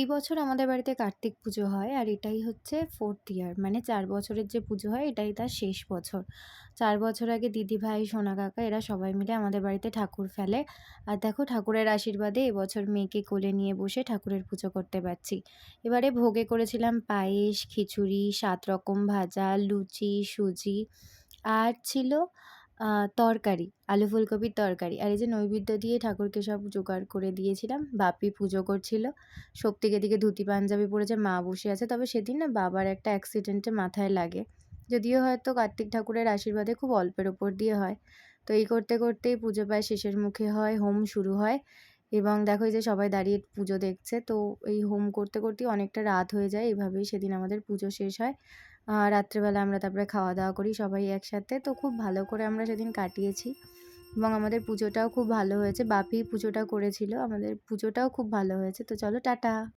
এই বছর আমাদের বাড়িতে কার্তিক পুজো হয় আর এটাই হচ্ছে ফোর্থ ইয়ার মানে চার বছরের যে পুজো হয় এটাই তার শেষ বছর। চার বছর আগে দিদিভাই সোনা কাকা এরা সবাই মিলে আমাদের বাড়িতে ঠাকুর ফেলে। আর দেখো ঠাকুরের আশীর্বাদে এবছর মেয়েকে কোলে নিয়ে বসে ঠাকুরের পুজো করতে পারছি। এবারে ভোগে করেছিলাম পায়েস, খিচুড়ি, সাত রকম ভাজা, লুচি, সুজি। আর ছিল তরকারি, আলু ফুলকপির তরকারি। আর এই যে নৈবেদ্য দিয়ে ঠাকুরকে সব জোগাড় করে দিয়েছিলাম, বাপি পুজো করছিল। শক্তিকে দিকে ধুতি, পাঞ্জাবি পরেছে, মা বসে আছে। তবে সেদিন না বাবার একটা অ্যাক্সিডেন্টে মাথায় লাগে। যদিও হয়তো কার্তিক ঠাকুরের আশীর্বাদে খুব অল্পের ওপর দিয়ে হয়। তো এই করতে করতেই পুজো প্রায় শেষের মুখে হয়, হোম শুরু হয়। এবং দেখো যে সবাই দাঁড়িয়ে পুজো দেখছে, তো এই হোম করতে করতেই অনেকটা রাত হয়ে যায়। এভাবেই সেদিন আমাদের পুজো শেষ হয়। রাত্রেবেলা আমরা তারপরে খাওয়া দাওয়া করি, সবাই একসাথে। তো খুব ভালো করে আমরা সেদিন কাটিয়েছি এবং আমাদের পুজোটাও খুব ভালো হয়েছে। বাপি পুজোটা করেছিল, আমাদের পুজোটাও খুব ভালো হয়েছে। তো চলো, টাটা!